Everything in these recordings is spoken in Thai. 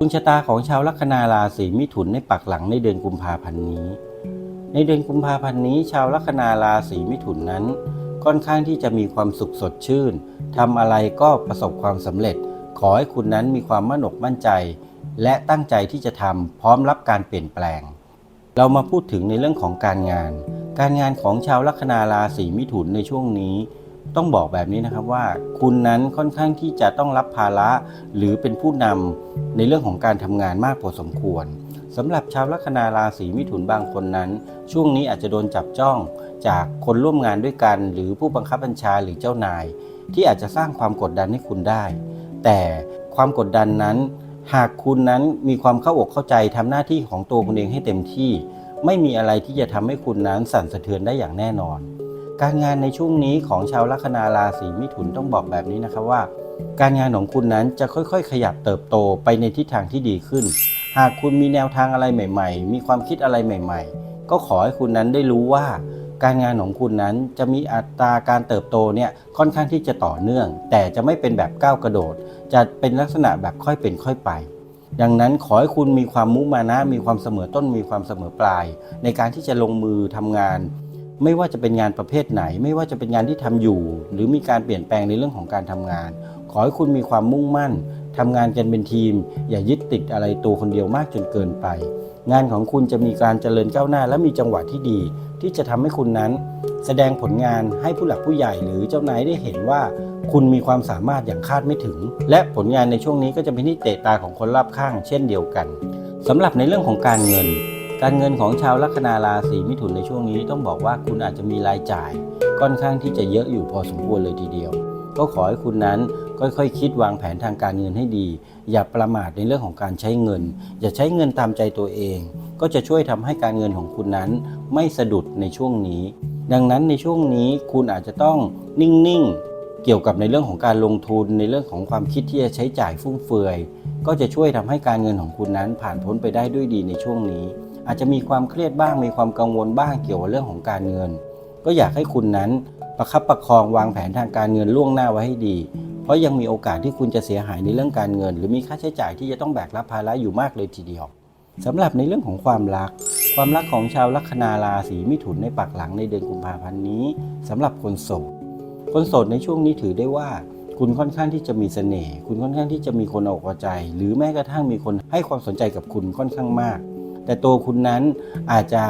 ดวงชะตาของชาวลัคนาราศีมิถุนในปักหลังในเดือนกุมภาพันธ์นี้ ในเดือนกุมภาพันธ์นี้ ชาวลัคนาราศีมิถุนนั้น ค่อนข้างที่จะมีความสุขสดชื่นทำอะไรก็ประสบความสำเร็จ ขอให้คุณนั้นมีความมั่นอกมั่นใจ และตั้งใจที่จะทำพร้อมรับการเปลี่ยนแปลง เรามาพูดถึงในเรื่องของการงาน การงานของชาวลัคนาราศีมิถุนในช่วงนี้ ต้องบอกแบบนี้นะครับว่าคุณนั้นค่อนข้างที่จะต้องรับภาระหรือเป็นผู้นำในเรื่องของการทำงานมากพอสมควรสำหรับชาวลัคนาราศีมิถุนบางคนนั้น ช่วงนี้อาจจะโดนจับจ้องจากคนร่วมงานด้วยกัน หรือผู้บังคับบัญชาหรือเจ้านาย ที่อาจจะสร้างความกดดันให้คุณได้ แต่ความกดดันนั้น หากคุณนั้นมีความเข้าอกเข้าใจทำหน้าที่ของตัวคุณเองให้เต็มที่ ไม่มีอะไรที่จะทำให้คุณนั้นสั่นสะเทือนได้อย่างแน่นอน การงานในช่วงนี้ของชาวลัคนาราศีมิถุนต้องบอกแบบนี้นะครับว่า การงานของคุณนั้นจะค่อยๆ ขยับเติบโตไปในทิศทางที่ดีขึ้น หากคุณมีแนวทางอะไรใหม่ ๆ มีความคิดอะไรใหม่ ๆ ก็ขอให้คุณนั้นได้รู้ว่า การงานของคุณนั้นจะมีอัตราการเติบโตเนี่ยค่อนข้างที่จะต่อเนื่อง แต่จะไม่เป็นแบบก้าวกระโดด จะเป็นลักษณะแบบค่อยเป็นค่อยไปดังนั้นขอให้คุณมีความมุมานะ มีความเสมอต้นมีความเสมอปลาย ในการที่จะลงมือทำงาน ไม่ว่าจะเป็นงานประเภทไหน ไม่ว่าจะเป็นงานที่ทำอยู่ หรือมีการเปลี่ยนแปลงในเรื่องของการทำงาน ขอให้คุณมีความมุ่งมั่นทำงานกันเป็นทีม อย่ายึดติดอะไรตัวคนเดียวมากจนเกินไป งานของคุณจะมีการเจริญก้าวหน้า และมีจังหวะที่ดี ที่จะทำให้คุณนั้น แสดงผลงานให้ผู้หลักผู้ใหญ่หรือเจ้านายได้เห็นว่า คุณมีความสามารถอย่างคาดไม่ถึง และผลงานในช่วงนี้ก็จะเป็นที่เตะตาของคนรอบข้าง เช่นเดียวกันสำหรับในเรื่องของการเงิน การเงินของชาวลัคนาราศีมิถุนในช่วงนี้ต้องบอกว่าคุณอาจจะมีรายจ่ายค่อนข้างที่จะเยอะอยู่พอสมควรเลยทีเดียว ก็ขอให้คุณนั้นค่อยๆคคิดวางแผนทางการเงินให้ดี อย่าประมาทในเรื่องของการใช้เงิน อย่าใช้เงินตามใจตัวเอง ก็จะช่วยทำให้การเงินของคุณนั้นไม่สะดุดในช่วงนี้ ดังนั้นในช่วงนี้คุณอาจจะต้องนิ่งๆ เกี่ยวกับในเรื่องของการลงทุนในเรื่องของความคิดที่จะใช้จ่ายฟุ่มเฟือย ก็จะช่วยทำให้การเงินของคุณนั้นผ่านพ้นไปได้ด้วยดีในช่วงนี้ อาจจะมีความเครียดบ้างมีความกังวลบ้างเกี่ยวกับเรื่องของการเงิน ก็อยากให้คุณนั้นประคับประคองวางแผนทางการเงินล่วงหน้าไว้ให้ดี เพราะยังมีโอกาสที่คุณจะเสียหายในเรื่องการเงิน หรือมีค่าใช้จ่ายที่จะต้องแบกรับภาระอยู่มากเลยทีเดียวสำหรับในเรื่องของความรัก ความรักของชาวลัคนาราศีมิถุนในปักหลังในเดือนกุมภาพันธ์นี้สำหรับคนโสดคนโสดในช่วงนี้ถือได้ว่าคุณค่อนข้างที่จะมีเสน่ห์ คุณค่อนข้างที่จะมีคนเอาอกใจ หรือแม้กระทั่งมีคนให้ความสนใจกับคุณค่อนข้างมาก แต่ตัวคุณนั้นอาจจะ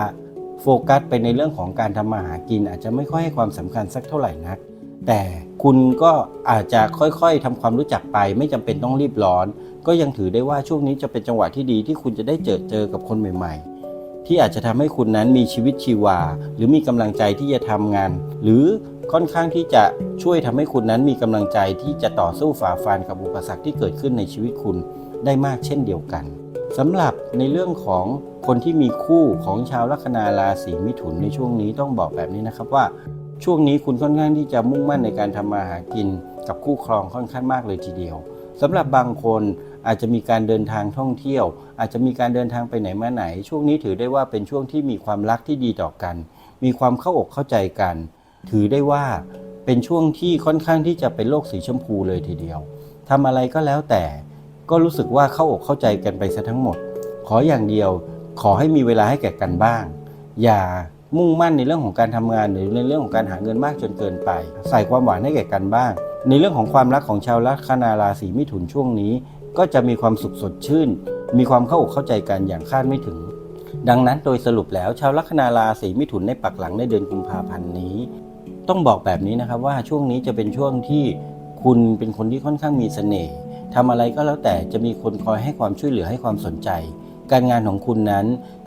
โฟกัสไปในเรื่องของการทำมาหากิน อาจจะไม่ค่อยให้ความสำคัญสักเท่าไหร่นัก แต่คุณก็อาจจะค่อยๆทำความรู้จักไป ไม่จำเป็นต้องรีบร้อน ก็ยังถือได้ว่าช่วงนี้จะเป็นจังหวะที่ดีที่คุณจะได้เจอเจอกับคนใหม่ ๆที่อาจจะทำให้คุณนั้นมีชีวิตชีวา หรือมีกำลังใจที่จะทำงาน หรือค่อนข้างที่จะช่วยทำให้คุณนั้นมีกำลังใจที่จะต่อสู้ฝ่าฟันกับอุปสรรคที่เกิดขึ้นในชีวิตคุณได้มากเช่นเดียวกัน สำหรับในเรื่องของคนที่มีคู่ของชาวลัคนาราศีมิถุนในช่วงนี้ต้องบอกแบบนี้นะครับว่าช่วงนี้คุณค่อนข้างที่จะมุ่งมั่นในการทำมาหากินกับคู่ครองค่อนข้างมากเลยทีเดียวสำหรับบางคนอาจจะมีการเดินทางท่องเที่ยว อาจจะมีการเดินทางไปไหนมาไหน ช่วงนี้ถือได้ว่าเป็นช่วงที่มีความรักที่ดีต่อกัน มีความเข้าอกเข้าใจกัน ถือได้ว่าเป็นช่วงที่ค่อนข้างที่จะเป็นโลกสีชมพูเลยทีเดียวทำอะไรก็แล้วแต่ ก็รู้สึกว่าเข้าอกเข้าใจกันไปซะทั้งหมด ขออย่างเดียวขอให้มีเวลาให้แก่กันบ้าง อย่ามุ่งมั่นในเรื่องของการทำงานหรือในเรื่องของการหาเงินมากจนเกินไป ใส่ความหวานให้แก่กันบ้าง ในเรื่องของความรักของชาวลัคนาราศีมิถุนช่วงนี้ ก็จะมีความสุขสดชื่น มีความเข้าอกเข้าใจกันอย่างคาดไม่ถึง ดังนั้นโดยสรุปแล้วชาวลัคนาราศีมิถุนในปักหลังในเดือนกุมภาพันธ์นี้ ต้องบอกแบบนี้นะครับว่าช่วงนี้จะเป็นช่วงที่คุณเป็นคนที่ค่อนข้างมีเสน่ห์ ทำอะไรก็แล้วแต่จะมีคนคอยให้ความช่วยเหลือให้ความสนใจ การงานของคุณนั้น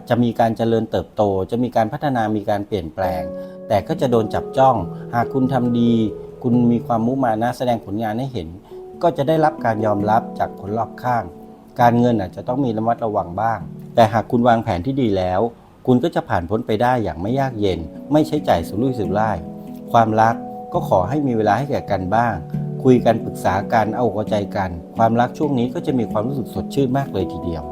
จะมีการเจริญเติบโต จะมีการพัฒนามีการเปลี่ยนแปลง แต่ก็จะโดนจับจ้อง หากคุณทำดี คุณมีความมุมานะแสดงผลงานให้เห็น ก็จะได้รับการยอมรับจากคนรอบข้าง การเงินอาจจะต้องมีระมัดระวังบ้าง แต่หากคุณวางแผนที่ดีแล้ว คุณก็จะผ่านพ้นไปได้อย่างไม่ยากเย็น ไม่ใช้จ่ายสุรุ่ยสุร่าย ความรักก็ขอให้มีเวลาให้แก่กันบ้าง คุยกันปรึกษากันเอาอกเอาใจกัน ความรักช่วงนี้ก็จะมีความรู้สึกสดชื่นมากเลยทีเดียว